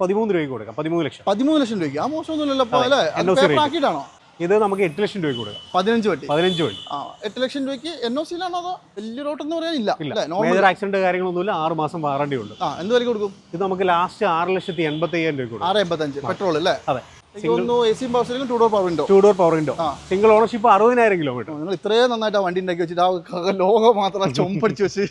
പതിമൂന്ന് രൂപയ്ക്ക് കൊടുക്കാം പതിമൂന്ന് ലക്ഷം. പതിമൂന്ന് ലക്ഷം രൂപയ്ക്ക്. ആ മോശമൊന്നുമില്ലല്ലോ അപ്പോൾ അല്ലേ? അത് NOC. ആക്കിയിട്ടാണോ? ഇത് നമുക്ക് എട്ട് ലക്ഷം രൂപയ്ക്ക് കൊടുക്കാം. പതിനഞ്ച് വട്ടി. പതിനഞ്ച് വണ്ടി ആ എട്ട് ലക്ഷം രൂപയ്ക്ക് എൻ ഒ സിയിലാണോ അതോ വലിയ റോട്ടെന്ന് പറയാനില്ല ഇല്ല അല്ലേ? നോർമൽ മേജർ ആക്സിഡന്റ് കാര്യങ്ങളൊന്നുമില്ല ആറ് മാസം വാറണ്ടി ഉണ്ട് ആ എന്ത് വില കൊടുക്കും? ഇത് നമുക്ക് ലാസ്റ്റ് ആറ് ലക്ഷത്തി എൺപത്തി അയ്യായിരം രൂപയ്ക്ക് കൊടുക്കാം. ആറ് എൺപത്തഞ്ച് പെട്രോൾ അല്ലേ? അതെ. എനിക്ക് തോന്നുന്നു എ സിയും power സ്റ്റിയറിംഗും two door power window two door power window ആ. സിംഗിൾ ഓണർഷിപ്പ് അറുപതിനായിരം കിലോമീറ്റർ നിങ്ങൾ ഇത്രയും നന്നായിട്ട് ആ വണ്ടി ഉണ്ടാക്കി വെച്ചിട്ട് ആ ലോകം മാത്രം ചൊമ്പടിച്ച് വെച്ച്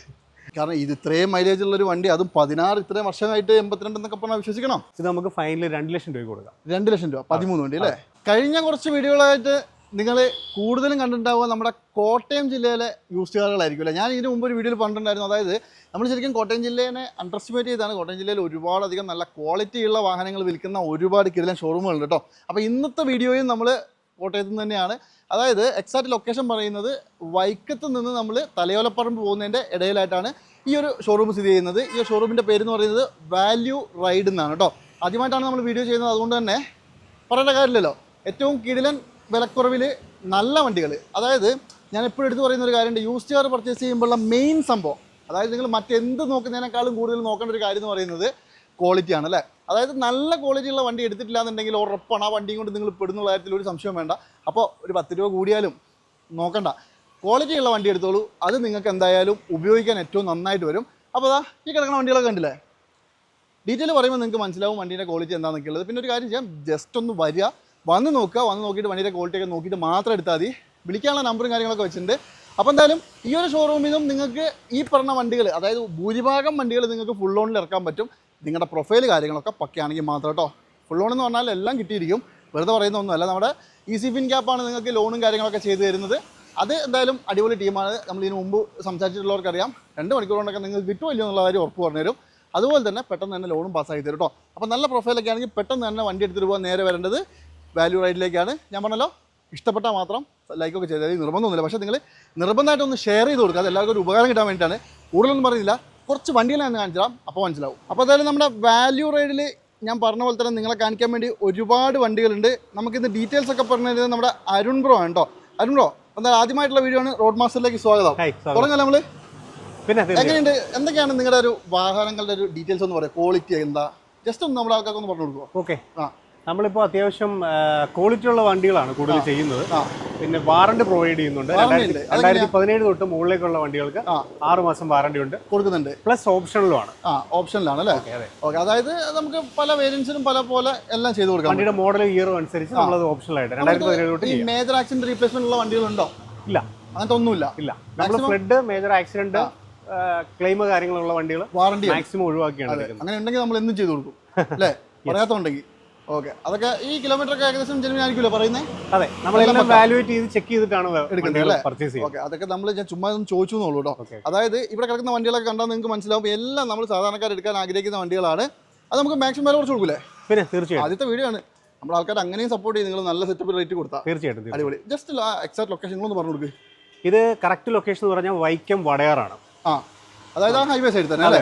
കാരണം ഇത് ഇത്രയും മൈലേജ് ഉള്ള ഒരു വണ്ടി അതും പതിനാറ് ഇത്രയും വർഷമായിട്ട് എൺപത്തിരണ്ട് എന്നൊക്കെ പറഞ്ഞാൽ വിശ്വസിക്കണം? ഇത് നമുക്ക് ഫൈനലി രണ്ട് ലക്ഷം രൂപ കൊടുക്കാം. രണ്ട് ലക്ഷം രൂപ പതിമൂന്ന് വണ്ടി അല്ലേ? കഴിഞ്ഞ കുറച്ച് വീഡിയോകളായിട്ട് നിങ്ങൾ കൂടുതലും കണ്ടിട്ടുണ്ടാവുക നമ്മുടെ കോട്ടയം ജില്ലയിലെ യൂസ് കാറുകളായിരിക്കും അല്ലേ? ഞാൻ ഇതിന് മുമ്പ് ഒരു വീഡിയോയിൽ പറഞ്ഞിട്ടുണ്ടായിരുന്നു. അതായത് നമ്മൾ ശരിക്കും കോട്ടയം ജില്ലേനെ അണ്ടർസ്റ്റിമേറ്റ് ചെയ്താണ്. കോട്ടയം ജില്ലയിൽ ഒരുപാടധികം നല്ല ക്വാളിറ്റിയുള്ള വാഹനങ്ങൾ വിൽക്കുന്ന ഒരുപാട് കിടിലൻ ഷോറൂമുകളുണ്ട് കേട്ടോ. അപ്പോൾ ഇന്നത്തെ വീഡിയോയും നമ്മൾ കോട്ടയത്ത് നിന്ന് തന്നെയാണ്. അതായത് എക്സാക്ട് ലൊക്കേഷൻ പറയുന്നത് വൈക്കത്ത് നിന്ന് നമ്മൾ തലയോലപ്പറമ്പ് പോകുന്നതിന്റെ ഇടയിലായിട്ടാണ് ഈ ഒരു ഷോറൂം സ്ഥിതി ചെയ്യുന്നത്. ഈ ഷോറൂമിന്റെ പേര് എന്ന് പറയുന്നത് വാല്യൂ റൈഡ് എന്നാണ് കേട്ടോ ആദ്യമായിട്ടാണ് നമ്മൾ വീഡിയോ ചെയ്യുന്നത്. അതുകൊണ്ട് തന്നെ പറയേണ്ട കാര്യമില്ലല്ലോ. ഏറ്റവും കിടിലൻ വിലക്കുറവിൽ നല്ല വണ്ടികൾ അതായത് ഞാൻ എപ്പോഴും എടുത്തു പറയുന്ന ഒരു കാര്യമുണ്ട്. യൂസ്ഡ് കാർ പർച്ചേസ് ചെയ്യുമ്പോഴുള്ള മെയിൻ സംഭവം അതായത് നിങ്ങൾ മറ്റെന്ത് നോക്കുന്നതിനേക്കാളും കൂടുതൽ നോക്കേണ്ട ഒരു കാര്യം എന്ന് പറയുന്നത് ക്വാളിറ്റിയാണ് അല്ലേ? അതായത് നല്ല ക്വാളിറ്റി ഉള്ള വണ്ടി എടുത്തിട്ടില്ല എന്നുണ്ടെങ്കിൽ ഉറപ്പാണ്. ആ വണ്ടിയും കൊണ്ട് നിങ്ങൾ പെടുന്ന കാര്യത്തിൽ ഒരു സംശയം വേണ്ട. അപ്പോൾ ഒരു പത്ത് രൂപ കൂടിയാലും നോക്കണ്ട. ക്വാളിറ്റി ഉള്ള വണ്ടി എടുത്തോളൂ. അത് നിങ്ങൾക്ക് എന്തായാലും ഉപയോഗിക്കാൻ ഏറ്റവും നന്നായിട്ട് വരും. അപ്പോൾ അതാ ഈ കിടക്കുന്ന വണ്ടികളൊക്കെ കണ്ടില്ലേ? ഡീറ്റെയിൽ പറയുമ്പോൾ നിങ്ങൾക്ക് മനസ്സിലാവും വണ്ടീന്റെ ക്വാളിറ്റി എന്താണെന്നൊക്കെ ഉള്ളത് പിന്നെ ഒരു കാര്യം ചെയ്യാം. ജസ്റ്റ് ഒന്ന് വരിക. വന്ന് നോക്കുക. വന്ന് നോക്കിയിട്ട് വണ്ടിയുടെ ക്വാളിറ്റിയൊക്കെ നോക്കിയിട്ട് മാത്രം എടുത്താൽ മതി. വിളിക്കാനുള്ള നമ്പറും കാര്യങ്ങളൊക്കെ വെച്ചിട്ടുണ്ട്. അപ്പോൾ എന്തായാലും ഈ ഒരു ഷോറൂമിൽ നിന്നും നിങ്ങൾക്ക് ഈ പറഞ്ഞ വണ്ടികൾ അതായത് ഭൂരിഭാഗം വണ്ടികൾ നിങ്ങൾക്ക് ഫുൾ ഓണിൽ ഇറക്കാൻ പറ്റും. നിങ്ങളുടെ പ്രൊഫൈൽ കാര്യങ്ങളൊക്കെ പക്കയാണെങ്കിൽ മാത്രം കേട്ടോ. ഫുൾ ലോൺ എന്ന് പറഞ്ഞാൽ എല്ലാം കിട്ടിയിരിക്കും. വെറുതെ പറയുന്ന ഒന്നുമല്ല നമ്മുടെ ഈസി ഫിൻ ക്യാപ്പാണ് നിങ്ങൾക്ക് ലോണും കാര്യങ്ങളൊക്കെ ചെയ്തു തരുന്നത്. അത് എന്തായാലും അടിപൊളി ടീമാണ് നമ്മൾ ഇതിനു മുമ്പ് സംസാരിച്ചിട്ടുള്ളവർക്കറിയാം. രണ്ട് മണിക്കൂർ കൊണ്ടൊക്കെ നിങ്ങൾക്ക് കിട്ടുമോ ഇല്ലയോ എന്നുള്ള കാര്യം ഉറപ്പ് പറഞ്ഞുതരും അതുപോലെ തന്നെ പെട്ടെന്ന് തന്നെ ലോണും പാസ്സാക്കി തരും കേട്ടോ. അപ്പോൾ നല്ല പ്രൊഫൈലൊക്കെ ആണെങ്കിൽ പെട്ടെന്ന് തന്നെ വണ്ടി എടുത്തിട്ട് പോകാൻ നേരെ വരേണ്ടത് വാല്യൂ റൈഡിലേക്കാണ് ഞാൻ പറഞ്ഞല്ലോ ഇഷ്ടപ്പെട്ടാൽ മാത്രം ലൈക്കൊക്കെ ചെയ്താൽ. നിർബന്ധമൊന്നുമില്ല. പക്ഷേ നിങ്ങൾ നിർബന്ധമായിട്ടൊന്ന് ഷെയർ ചെയ്ത് കൊടുക്കുക. അത് എല്ലാവർക്കും ഒരു ഉപകാരം കിട്ടാൻ വേണ്ടിയിട്ടാണ്. കൂടുതലൊന്നും പറയുന്നില്ല കുറച്ച് വണ്ടികളെ ഞാൻ അപ്പോൾ മനസ്സിലാവും. അപ്പോൾ എന്തായാലും നമ്മുടെ വാല്യൂ റൈഡിൽ ഞാൻ പറഞ്ഞ പോലെ തന്നെ നിങ്ങളെ കാണിക്കാൻ വേണ്ടി ഒരുപാട് വണ്ടികളുണ്ട്. നമുക്കിന്ന് ഡീറ്റെയിൽസ് ഒക്കെ പറഞ്ഞു തരുന്നത് നമ്മുടെ അരുൺ ബ്രോ ആണ് കേട്ടോ അരുൺ ബ്രോ എന്നാൽ ആദ്യമായിട്ടുള്ള വീഡിയോ ആണ് റോഡ് മാസ്റ്ററിലേക്ക് സ്വാഗതം. ഹായ് നമ്മൾ? പിന്നെ. എങ്ങനെയുണ്ട്? എന്തൊക്കെയാണ് നിങ്ങളുടെ ഒരു വാഹനങ്ങളുടെ ഒരു ഡീറ്റെയിൽസ് ഒന്ന് പറയാം? ക്വാളിറ്റി എന്താ? ജസ്റ്റ് ഒന്ന് നമ്മുടെ ആൾക്കാർക്ക് ഒന്ന് പറഞ്ഞു കൊടുക്കുക ഓക്കെ ആ. നമ്മളിപ്പോൾ അത്യാവശ്യം ക്വാളിറ്റി ഉള്ള വണ്ടികളാണ് കൂടുതൽ ചെയ്യുന്നത്. പിന്നെ വാറണ്ടി പ്രൊവൈഡ് ചെയ്യുന്നുണ്ട്. രണ്ടായിരത്തി. പതിനേഴ് തൊട്ട് മുകളിലേക്കുള്ള വണ്ടികൾക്ക്. ആറ് മാസം വാറണ്ടി ഉണ്ട്. കൊടുക്കുന്നുണ്ട്. പ്ലസ് ഓപ്ഷനിലുമാണ് ഓപ്ഷനിലാണ് അല്ലേ? ഓക്കെ അതായത് നമുക്ക് പല വേരിയൻസിനും പല പോലെ എല്ലാം ചെയ്ത് കൊടുക്കാം വണ്ടിയുടെ മോഡൽ ഇയറും അനുസരിച്ച് നമ്മളത് ഓപ്ഷനിലായിട്ട് രണ്ടായിരത്തി പതിനേഴ് തൊട്ട് മേജർ ആക്സിഡന്റ് റീപ്ലേസ്മെന്റ് ഉള്ള വണ്ടികളുണ്ടോ? ഇല്ല. അങ്ങനത്തെ ഒന്നുമില്ല. ഇല്ല. നമ്മൾ ഫ്ലഡ് മേജർ ആക്സിഡന്റ് ക്ലെയിം കാര്യങ്ങളുള്ള വണ്ടികൾ വാറണ്ടി മാക്സിമം ഒഴിവാക്കിയാണ് അങ്ങനെ ഉണ്ടെങ്കിൽ നമ്മൾ എന്നും ചെയ്ത് കൊടുക്കും. അല്ലേ? പറയാത്തുണ്ടെങ്കിൽ ഓക്കെ. അതൊക്കെ ഈ കിലോമീറ്റർ ഒക്കെ ഏകദേശം ജനുവിൻ ആയിരിക്കുമല്ലോ പറയുന്നത് അതെ നമ്മളെല്ലാം വാലുവേറ്റ് ചെയ്ത് ചെക്ക് ചെയ്തിട്ടാണ് എടുക്കുന്നത്? പർച്ചേസ് ചെയ്യുന്നത്. ഓക്കെ അതൊക്കെ നമ്മൾ ഞാൻ ചുമ്മാ ഒന്ന് ചോദിച്ചു എന്നുള്ളൂ കേട്ടോ അതായത് ഇവിടെ കിടക്കുന്ന വണ്ടികളൊക്കെ കണ്ടാൽ നിങ്ങൾക്ക് മനസ്സിലാവും എല്ലാം നമ്മൾ സാധാരണക്കാർ എടുക്കാൻ ആഗ്രഹിക്കുന്ന വണ്ടികളാണ്. അത് നമുക്ക് മാക്സിമം വില കുറച്ച് കൊടുക്കൂലേ? പിന്നെ തീർച്ചയായും ആദ്യത്തെ വീഡിയോ ആണ്. നമ്മൾ ആൾക്കാർ അങ്ങനെയും സപ്പോർട്ട് ചെയ്ത് നിങ്ങൾ നല്ല സെറ്റപ്പ് റേറ്റ് കൊടുത്താൽ തീർച്ചയായിട്ടും. അടിപൊളി. ജസ്റ്റ് എക്സാക്ട് ലൊക്കേഷൻ ഒന്ന് പറഞ്ഞു കൊടുക്ക്. ഇത് കറക്റ്റ് ലൊക്കേഷൻ എന്ന് പറഞ്ഞാൽ വൈക്കം വടയാറാണ്. ആ. അതായത് ആ ഹൈവേ സൈഡ് തന്നെ അല്ലേ?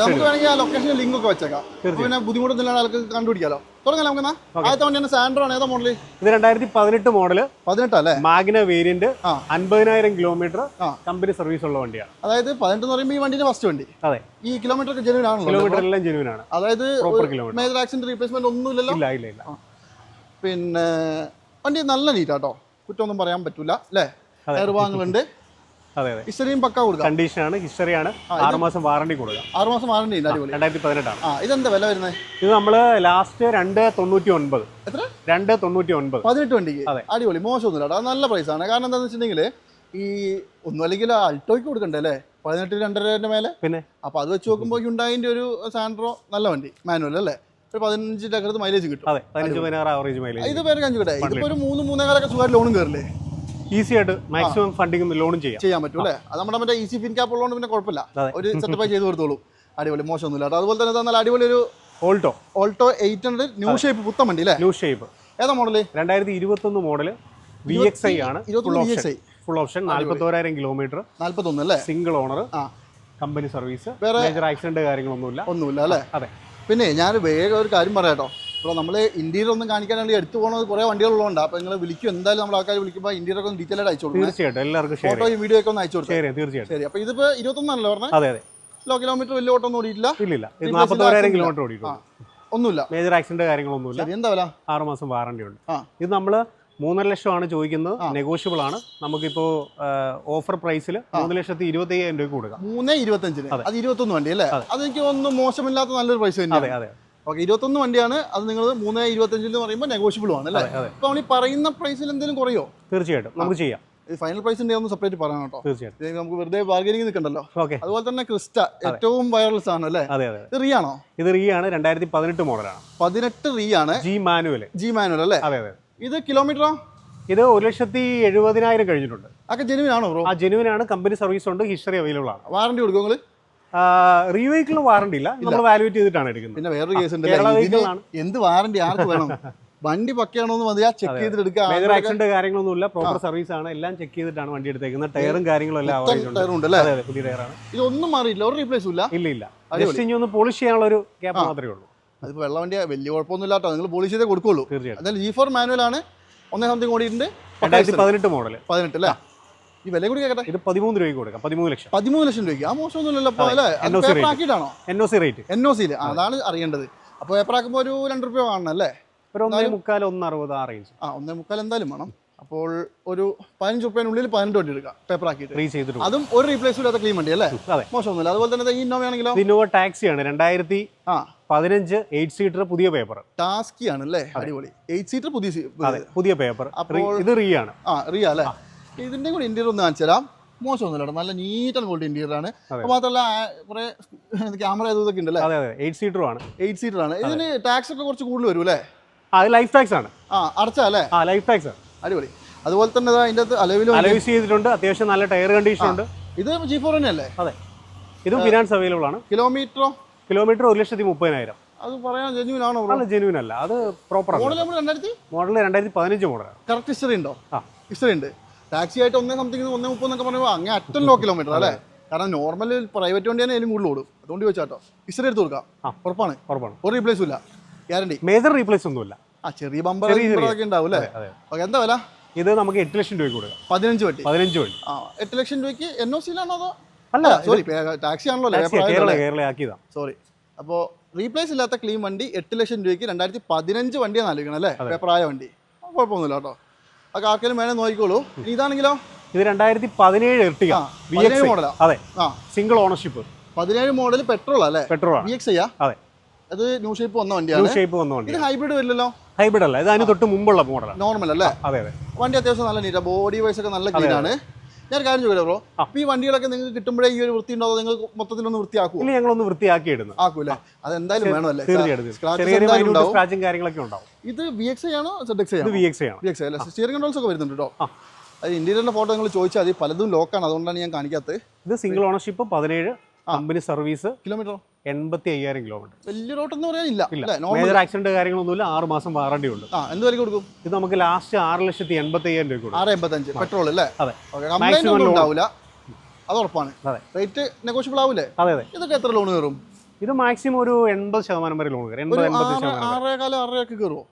നമുക്ക് വേണമെങ്കിൽ ആ ലൊക്കേഷനിൽ ലിങ്ക് ഒക്കെ വെച്ചേക്കാം. പിന്നെ ബുദ്ധിമുട്ടൊന്നുമില്ലാതെ ആൾക്ക് കണ്ടുപിടിക്കാലോ. തുടങ്ങാം നമുക്ക് ആദ്യത്തെ വണ്ടിയാണ് സാൻഡ്രോ ആണ്. ഏതാ മോഡൽ ഇത് രണ്ടായിരത്തി പതിനെട്ട് മോഡൽ പതിനെട്ടല്ലേ മാഗ്ന വേരിയന്റ്. അൻപതിനായിരം കിലോമീറ്റർ കമ്പനി സർവീസ് ഉള്ള വണ്ടിയാണ്. അതായത് പതിനെട്ട് എന്ന് പറയുമ്പോൾ ഈ വണ്ടിന്റെ ഫസ്റ്റ് വണ്ടി. അതെ. ഈ കിലോമീറ്റർ ഒക്കെ ജനുവൻ ആണല്ലോ കിലോമീറ്റർ എല്ലാം ജെനുവിൻ ആണ്. അതായത് മേജർ ആക്സിഡന്റ് റീപ്ലേസ്മെന്റ് ഒന്നുമില്ലല്ലോ ഇല്ല ഇല്ല ഇല്ല. പിന്നെ വണ്ടി നല്ല നീറ്റാട്ടോ കുറ്റമൊന്നും പറയാൻ പറ്റൂല അല്ലേ? അതെ. അതെ അതെ. ഹിസ്റ്ററിയും പക്ക കൊടുക്കാം. കണ്ടീഷൻ ആണ് ഹിസ്റ്ററി ആണ് ആറ് മാസം വാറണ്ടി കൊടുക്കുക ആറ് മാസം വാറണ്ടി രണ്ടായിരത്തി പതിനെട്ടാണ്. ആ ഇതെന്താ വില വരുന്നത്? ഇത് നമ്മൾ ലാസ്റ്റ് രണ്ട് തൊണ്ണൂറ്റി ഒൻപത് എത്ര? രണ്ട് തൊണ്ണൂറ്റി ഒൻപത് പതിനെട്ട് വണ്ടിക്ക്. അതെ. അടിപൊളി മോശമൊന്നുമില്ല അത് നല്ല പ്രൈസ് ആണ്. കാരണം എന്താണെന്ന് വെച്ചിട്ടുണ്ടെങ്കിൽ ഈ ഒന്നും അല്ലെങ്കിൽ അൾട്ടോയ്ക്ക് കൊടുക്കണ്ടേ അല്ലേ? പതിനെട്ട് രണ്ടരന്റെ മേലെ? പിന്നെ? അപ്പോൾ അത് വെച്ച് നോക്കുമ്പോൾ ഹ്യുണ്ടായിന്റെ ഒരു സാൻഡ്രോ നല്ല വണ്ടി മാനുവൽ അല്ലേ? ഒരു പതിനഞ്ചിന്റെ അകത്ത് മൈലേജ് കിട്ടും. അതെ പതിനഞ്ച് പതിനാറ് ആവറേജ് മൈലേജ് ഇത് പേര് കഞ്ചു കിട്ടെ. ഇതിപ്പോൾ ഒരു മൂന്ന് മൂന്നേകാലൊക്കെ സുഖമായിട്ട് ലോണും കയറില്ലേ ഈസി ആയിട്ട് മാക്സിമം ഫണ്ടിങ് ലോണും ചെയ്യാം. ചെയ്യാൻ പറ്റും അല്ലേ? അത് നമ്മുടെ മറ്റേ ഈസി ഫിൻ ക്യാപ്പ് ഉള്ളതുകൊണ്ട് പിന്നെ കുഴപ്പമില്ല. ഒരു സെറ്റപ്പായി ചെയ്ത് കൊടുത്തോളൂ. അടിപൊളി മോശമൊന്നുമില്ല അതുപോലെ തന്നെ നല്ല അടിപൊളി ഒരു Alto Alto eight hundred new shape പുത്തൻ വണ്ടി അല്ലേ? ന്യൂ ഷേപ്പ് ഏതാ മോഡൽ രണ്ടായിരത്തി ഇരുപത്തൊന്ന് മോഡൽ വി എക്സ് ഐ ആണ് ഫുൾ ഓപ്ഷൻ നാല്പത്തോരായിരം കിലോമീറ്റർ നാല്പത്തൊന്ന് അല്ലേ? സിംഗിൾ ഓണർ കമ്പനി സർവീസ് വേറെ- ആക്സിഡന്റ് കാര്യങ്ങളൊന്നുമില്ല. ഒന്നുമില്ല അല്ലേ? അതെ. പിന്നെ ഞാൻ വേഗം ഒരു കാര്യം പറയാം ഇപ്പോൾ നമ്മൾ ഇന്ത്യയിൽ ഒന്നും വേണ്ടി എടുത്തു പോകുന്നത് കുറേ വണ്ടികളുള്ളതുകൊണ്ട്. അപ്പോൾ നിങ്ങൾ വിളിക്കും. എന്തായാലും നമ്മൾ ആൾക്കാർ വിളിക്കുമ്പോൾ ഇന്ത്യയിലൊക്കെ ഒന്ന് ഡീറ്റെയിൽ ആയിട്ട് അയച്ചു കൊടുക്കും തീർച്ചയായിട്ടും. എല്ലാവർക്കും ഷെയർ ഫോട്ടോയും വീഡിയോ ഒക്കെ ഒന്ന് അയച്ചു കൊടുക്കും തീർച്ചയായിട്ടും. ശരി അപ്പോൾ ഇതിപ്പോൾ ഇരുപത്തൊന്നാണല്ലോ പറഞ്ഞത് അതെ അതെ. കിലോ കിലോമീറ്റർ വലിയ ഓട്ടം ഓടിയിട്ടില്ല. ഇല്ല ഇല്ല. നാൽപ്പത്തോരായിരം കിലോമീറ്റർ ഓടിയിട്ടുണ്ട് ഒന്നുമില്ല. മേജർ ആക്സിഡന്റ് കാര്യങ്ങളൊന്നുമില്ല. എന്താ വില? ആറ് മാസം വാറണ്ടി ഉണ്ട് ഇത് നമ്മൾ മൂന്നര ലക്ഷമാണ് ചോദിക്കുന്നത്. നെഗോഷ്യബിൾ ആണ്. നമുക്കിപ്പോൾ ഓഫർ പ്രൈസിൽ മൂന്ന് ലക്ഷത്തി ഇരുപത്തി അയ്യായിരം രൂപ കൊടുക്കാം. മൂന്ന് ഇരുപത്തഞ്ചിന്? അത്. ഇരുപത്തൊന്ന് വണ്ടി അല്ലേ? അത്. എനിക്ക് ഒന്നും മോശമില്ലാത്ത നല്ലൊരു പൈസ അതെ തന്നെയാണ് അതെ. ഓക്കെ ഇരുപത്തൊന്ന് വണ്ടിയാണ്. അത് നിങ്ങൾ മൂന്ന് ഇരുപത്തഞ്ചിൽ എന്ന് പറയുമ്പോൾ നെഗോഷ്യബിൾ ആണ് അല്ലേ? അപ്പൊ അവൻ അപ്പോൾ നമ്മൾ ഈ പറയുന്ന പ്രൈസിൽ എന്തെങ്കിലും കുറയോ? തീർച്ചയായിട്ടും നമുക്ക് ചെയ്യാം. ഫൈനൽ പ്രൈസിന്റെ ഒന്ന് സെപ്പറേറ്റ് പറയാം കേട്ടോ. തീർച്ചയായിട്ടും. നമുക്ക് വെറുതെ ബാർഗനിങ് നിൽക്കണ്ടല്ലോ. ഓക്കെ. അതുപോലെ തന്നെ ക്രിസ്റ്റ ഏറ്റവും വൈറൽസ് ആണ് അല്ലേ? അതെ അതെ. ഇത് റീ ആണോ? ഇത് റീ ആണ് രണ്ടായിരത്തി പതിനെട്ട് മോഡലാണ്. പതിനെട്ട് റീ ആണ്. ജി മാനുവൽ ജി മാനുവൽ അല്ലേ? അതെ അതെ. ഇത് കിലോമീറ്ററോ ഇത് ഒരു ലക്ഷത്തി എഴുപതിനായിരം കഴിഞ്ഞിട്ടുണ്ട്. ഒക്കെ ജെനുവിൻ ആണോ ബ്രോ ആ ജെനുവിനാണ് കമ്പനി സർവീസ് ഉണ്ട് ഹിസ്റ്ററി അവൈലബിൾ ആണ്. വാറണ്ടി കൊടുക്കും നിങ്ങൾ റീവെഹിക്കിളിന് വാറണ്ടി ഇല്ല. നമ്മൾ വാലുവേറ്റ് ചെയ്തിട്ടാണ് എടുക്കുന്നത്. പിന്നെ വേറൊരു കേസ് ഉണ്ട്. എന്ത് വാറണ്ടി ആർക്ക് വേണം? വണ്ടി പക്കയാണോ എന്ന് മതിയാ ചെക്ക് ചെയ്തിട്ട് എടുക്കുക മേജർ ആക്സിഡന്റ് കാര്യങ്ങളൊന്നും ഇല്ല. പ്രോപ്പർ സർവീസ് ആണ്. എല്ലാം ചെക്ക് ചെയ്തിട്ടാണ് വണ്ടി എടുത്തേക്കുന്നത്. ടയറും കാര്യങ്ങളും എല്ലാം പുതിയ ടയറാണ് ഇതൊന്നും മാറിയില്ല ഒരു റീപ്ലേസും ഇല്ല. ഇല്ല ഇല്ല. ജസ്റ്റ് ഇനി ഒന്ന് പോളിഷ് ചെയ്യാനുള്ള ഒരു ഗ്യാപ്പ് മാത്രമേ ഉള്ളൂ. അതിപ്പോൾ വെള്ള വണ്ടി വലിയ കുഴപ്പമൊന്നും ഇല്ലാട്ടോ നിങ്ങൾ പോളിഷ് ചെയ്തേ കൊടുക്കുള്ളൂ. തീർച്ചയായിട്ടും. അതായത് ജി ഫോർ മാനുവൽ ആണ്. ഒന്നേ സംതിങ് ഓടിയിട്ടുണ്ട്. രണ്ടായിരത്തി പതിനെട്ട് മോഡൽ പതിനെട്ട് അല്ലേ? ഈ വില കൂടി കേട്ടെ ഇത് പതിമൂന്ന് രൂപയ്ക്ക് കൊടുക്കാം പതിമൂന്ന് ലക്ഷം. പതിമൂന്ന് ലക്ഷം രൂപയ്ക്ക്. ആ മോശമൊന്നുമില്ലല്ലോ. ആക്കിയിട്ടാണോ? N O C rate N O സിയിൽ അതാണ് അറിയേണ്ടത്. അപ്പോൾ പേപ്പർ ആക്കുമ്പോൾ ഒരു രണ്ട് റുപ്യ വാങ്ങണം അല്ലേ? ഒരു ഒന്നേ മുക്കാൽ ഒന്ന് അറുപത് ആ റേഞ്ച് ആ ഒന്നേ മുക്കാൽ എന്തായാലും വേണം. അപ്പോൾ ഒരു പതിനഞ്ച് റുപ്യനുള്ളിൽ പതിനെട്ട് വണ്ടി എടുക്കാം പേപ്പർ ആക്കിയിട്ട്. റീ ചെയ്തിട്ട് അതും ഒരു റീപ്ലേസ് ഇല്ലാത്ത ക്ലീൻ വണ്ടി അല്ലേ? അതെ. മോശമൊന്നുമില്ല. അതുപോലെ തന്നെ ഈ ഇന്നോവ ആണെങ്കിലോ? ഇന്നോവ ടാക്സിയാണ് രണ്ടായിരത്തി ആ. പതിനഞ്ച് എയ്റ്റ് സീറ്റർ പുതിയ പേപ്പർ ടാസ്കി ആണ് അല്ലേ അടിപൊളി. എയ്റ്റ് സീറ്റർ പുതിയ പുതിയ പേപ്പർ അപ്പോൾ- ഇത് റീ ആണ്. ആ റിയ അല്ലേ? ഇതിന്റെ കൂടെ ഇന്റീരിയർ ഒന്ന് കാണിച്ചു തരാം മോശമൊന്നുമില്ല നല്ല നീറ്റ് ആൻഡ് ക്വാളിറ്റി ഇന്റീരിയർ ആണ്. മാത്രമല്ല കുറെ ക്യാമറ ഇതൊക്കെ ഉണ്ട് അല്ലേ അതെ. അതെ എയ്റ്റ് സീറ്റർ ആണ്. എയ്റ്റ് സീറ്റർ ആണ്. ഇതിന് ടാക്സ് ഒക്കെ കുറച്ച് കൂടുതൽ വരും അല്ലേ? ആ ലൈഫ് ടാക്സ് ആണ്. ആ അടച്ചാ അല്ലേ? ആ ലൈഫ് ടാക്സ് ആണ്. അടിപൊളി. അതുപോലെ തന്നെ അതിന്റെ അകത്ത് അലവിലും അലവിസ് ചെയ്തിട്ടുണ്ട്. അത്യാവശ്യം നല്ല ടയർ കണ്ടീഷൻ ഉണ്ട്. ഇത് ജി ഫോർ തന്നെ അല്ലേ? അതെ. ഇതും ഫിനാൻസ് അവൈലബിൾ ആണ്. കിലോമീറ്ററോ കിലോമീറ്റർ ഒരു ലക്ഷത്തി മുപ്പതിനായിരം. അത് പറയാൻ ജെന്യൂൻ ആണോ അത് ജെനുവിൻ അല്ല. അത് പ്രോപ്പർ മോഡൽ നമ്മൾ രണ്ടായിരത്തി? മോഡൽ രണ്ടായിരത്തി പതിനഞ്ച് മോഡലാണ് കറക്റ്റ് ഹിസ്റ്ററി ഉണ്ടോ? ആ. ഹിസ്റ്ററി ഉണ്ട്. ടാക്സി ആയിട്ട് ഒന്നേ സംതിങ് ഒന്നേ മുപ്പത് എന്നൊക്കെ പറയുമ്പോൾ അങ്ങനെ അറ്റം ലോ കിലോമീറ്റർ അല്ലേ? കാരണം നോർമൽ പ്രൈവറ്റ് വണ്ടി തന്നെ അതിലും കൂടുതൽ ഓടും. അതുകൊണ്ട് ചോദിച്ചാട്ടോ ഇസ്റ്റർ എടുത്ത് കൊടുക്കാം. ഉറപ്പാണ്. ഉറപ്പാണ്. ഒരു റീപ്ലേസും ഇല്ല. ഗ്യാരണ്ടി മേജർ റീപ്ലേസ് ഒന്നും ഇല്ല ആ ചെറിയ ബമ്പർ. ഒക്കെ ഉണ്ടാവും അല്ലേ? ഓക്കെ എന്താ വില? ഇത് നമുക്ക് എട്ട് ലക്ഷം രൂപയ്ക്ക് കൊടുക്കാം. പതിനഞ്ച് വണ്ടി. പതിനഞ്ച് വണ്ടി. ആ എട്ട് ലക്ഷം രൂപയ്ക്ക് എൻ ഒ സിയിലാണോ അതോ? അല്ല സോറി ടാക്സി ആണല്ലോ സോറി അപ്പോൾ റീപ്ലേസ് ഇല്ലാത്ത ക്ലീൻ വണ്ടി എട്ട് ലക്ഷം രൂപയ്ക്ക് രണ്ടായിരത്തി പതിനഞ്ച് വണ്ടിയാണ് നൽകണം അല്ലേ? പേപ്പറായ വണ്ടി. കുഴപ്പമൊന്നുമില്ല കേട്ടോ. ആ ആർക്കെങ്കിലും വേണേ നോക്കിക്കോളൂ. ഇതാണെങ്കിലോ? ഇത് രണ്ടായിരത്തി പതിനേഴ് എർട്ടിക മോഡലാ അതെ. ആ. സിംഗിൾ ഓണർഷിപ്പ് പതിനേഴ് മോഡൽ പെട്രോൾ അല്ലേ? പെട്രോൾ ബി എക്സ് അതെ. അത് ന്യൂ ഷേപ്പ് വന്ന വണ്ടിയാണ് ന്യൂ ഷേപ്പ് വന്ന വണ്ടി ഇത് ഹൈബ്രിഡ് വരില്ലല്ലോ? ഹൈബ്രിഡ് അല്ല. ഇത് അതിന് തൊട്ട് മുമ്പുള്ള മോഡലാണ് നോർമൽ അല്ലേ? അതെ അതെ. വണ്ടി അത്യാവശ്യം നല്ല നീറ്റാ ബോഡി വൈസ് ഒക്കെ നല്ല ക്ലീൻ ആണ്. ഞാൻ കാര്യം ചോദിക്കാം ബ്രോ? അപ്പൊ ഈ വണ്ടികളൊക്കെ നിങ്ങൾക്ക് കിട്ടുമ്പോഴേ ഈ ഒരു വൃത്തി ഉണ്ടാവും നിങ്ങൾ മൊത്തത്തിലൊന്ന് വൃത്തിയാക്കും ഇല്ല ഞങ്ങളൊന്ന് വൃത്തിയാക്കി ഇടുന്നു ആക്കൂല അത് എന്തായാലും വേണമല്ലേ സ്ക്രാച്ചും കാര്യങ്ങളൊക്കെ ഉണ്ടാവും. ഇത് വി എക്സ് ആണോ? സെഡ് എക്സ് ആണോ? വി എക്സ് ആണ്. വി എക്സ് അല്ല? സ്റ്റിയറിംഗ് കൺട്രോൾസ് ഒക്കെ വരുന്നുണ്ട് കേട്ടോ. അത് ഇന്റീരിയറിന്റെ ഫോട്ടോ നിങ്ങൾ ചോദിച്ചാൽ മതി. പലതും ലോക്കാണ് അതുകൊണ്ടാണ് ഞാൻ കാണിക്കാത്തത്. ഇത് സിംഗിൾ ഓണർഷിപ്പ് പതിനേഴ് കമ്പനി സർവീസ് കിലോമീറ്റർ എൺപത്തി അയ്യായിരം കിലോമീറ്റർ വലിയ റോട്ടൊന്നും പറയാനില്ല. മേജർ ആക്സിഡന്റ് കാര്യങ്ങളൊന്നുമില്ല. ആറ് മാസം വാറണ്ടി ഉണ്ട്. ആ എന്ത് വില കൊടുക്കും? ഇത് നമുക്ക് ലാസ്റ്റ് ആറ് ലക്ഷത്തി എൺപത്തി അയ്യായിരം രൂപ കൊടുക്കും. ആറ് എൺപത്തഞ്ച് പെട്രോൾ അല്ലേ? അതെ. കംപ്ലൈന്റ് ഒന്നും ഉണ്ടാവില്ല അത് ഉറപ്പാണ്. അതെ. റേറ്റ് നെഗോഷ്യബിൾ ആവില്ലേ അതെ അതെ. ഇതൊക്കെ എത്ര ലോൺ കയറും? ഇത് മാക്സിമം ഒരു എൺപത് ശതമാനം വരെ ലോൺ കയറും. എൺപത് എൺപത്തി ആറ് ശതമാനം. ആറേകാലം ആറരയൊക്കെ കയറുമോ